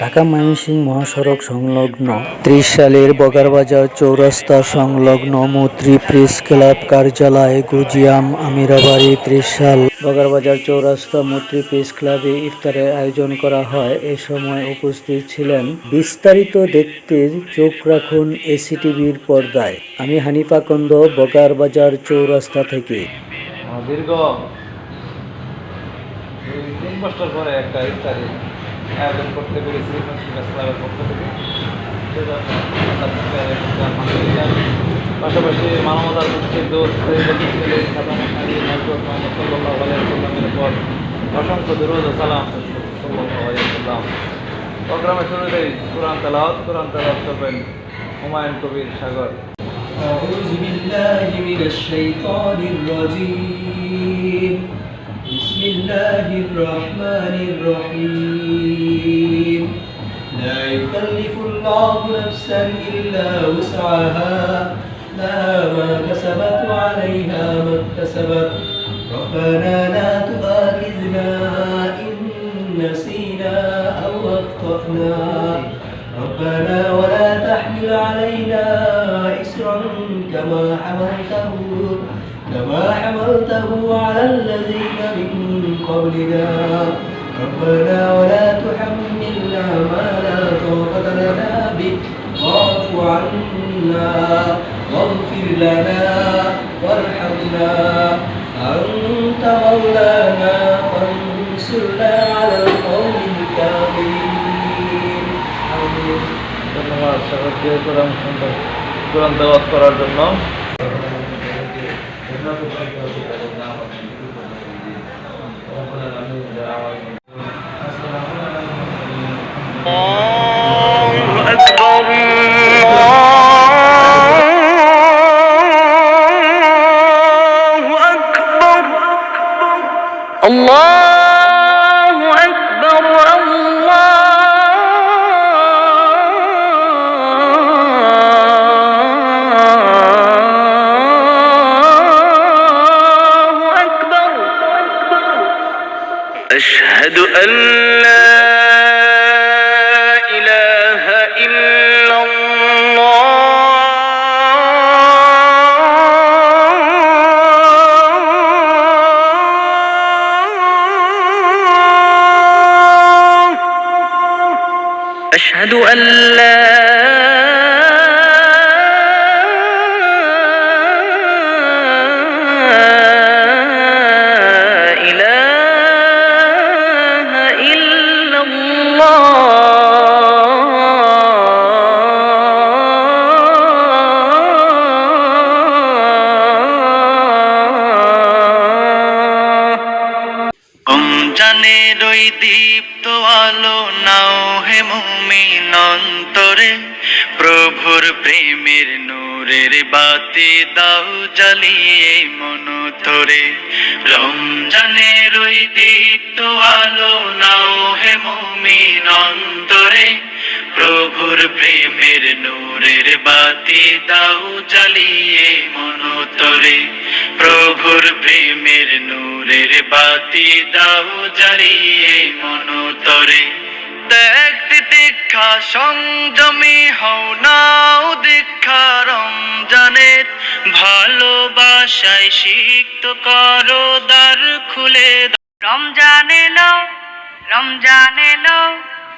ঢাকা ময়মনসিংহ মহাসড়ক সংলগ্ন ত্রিশ সালের বগারবাজার চৌরাস্তা সংলগ্ন মৈত্রী প্রেস ক্লাব কার্যালয় গুজিয়াম আমিরাবাড়ি ত্রিশ সাল বগারবাজার চৌরাস্তা মৈত্রী প্রেস ক্লাবে ইফতারের আয়োজন করা হয়। এ সময় উপস্থিত ছিলেন বিস্তারিত দেখতে চোখ রাখুন এসিটিভির পর্দায়। আমি হানিফা কন্দ, বগারবাজার চৌরাস্তা থেকে। দীর্ঘ তিন বছর পরে একটা ইফতারি আয়োজন করতে পেরেছি ফিটনেস ক্লাবের পক্ষ থেকে সেজন্য আল্লাহ তাআলার কাছে আলহামদুলিল্লাহ। পাশাপাশি মানবতার মুক্তির দোষ ছেলে সাধারণ নারী হজরত মোহাম্মদ সাল্লাল্লাহু আলাইহি সাল্লামের উপর অসংখ্য দুরুদ ও সালাম সাল্লাল্লাহু আলাইহি সাল্লাম প্রোগ্রামের শুরুতেই কোরআন তেলাওয়াত কোরআন তেলাওয়াত করবেন হুমায়ুন কবির সাগর أعوذ بالله من الشيطان الرجيم بسم الله الرحمن الرحيم. لا يكلف الله نفسا إلا وسعها. لها ما كسبت وعليها ما اكتسبت. ربنا لا تؤاخذنا إن نسينا أو أخطأنا. ربنا ولا تحمل علينا إسرا كما حملته كما حملته على الذين من قبلنا ربنا ولا تحملنا ما لا طاقة لنا به واعف عنا واغفر لنا وارحمنا أنت مولانا فانصرنا على القوم الكافرين آمين ধন্যবাদ সকলকে কোরআন সুন্দর কোরআন তেলাওয়াত করার জন্য الله أشهد أن لا দীপ্ত আলো নাও হে মুমিন অন্তরে, প্রভুর প্রেমের নূরের বাতি দাও জ্বালিয়ে মন তোরে রমজানের ওই দীপ্ত আলো নাও হে মুমিন অন্তরে প্রভুর প্রেমের নূরের বাতি দাও জ্বালিয়ে মন তোরে। প্রভুর প্রেমের নূরের বাতি দাও জ্বালিয়ে মন তোরে। ত্যাগ দীক্ষা সংযমী হও নাও দীক্ষা রমজানের। ভালোবাসায় সিক্ত করো দ্বার খুলে। রমজান এলো রমজান এলো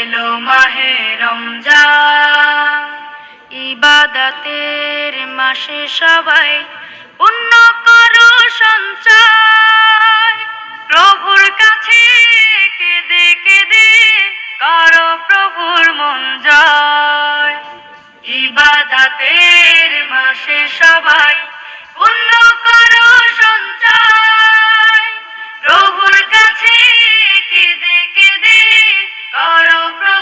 এলো মাহে রমজান। ইবাদতের মাসে সবাই পুণ্য করো সঞ্চয়। প্রভুর কাছে কেঁদে কেঁদে করো প্রভুর মন জয়। ইবাদতের মাসে সবাই পুণ্য করো সঞ্চয়।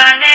রমজান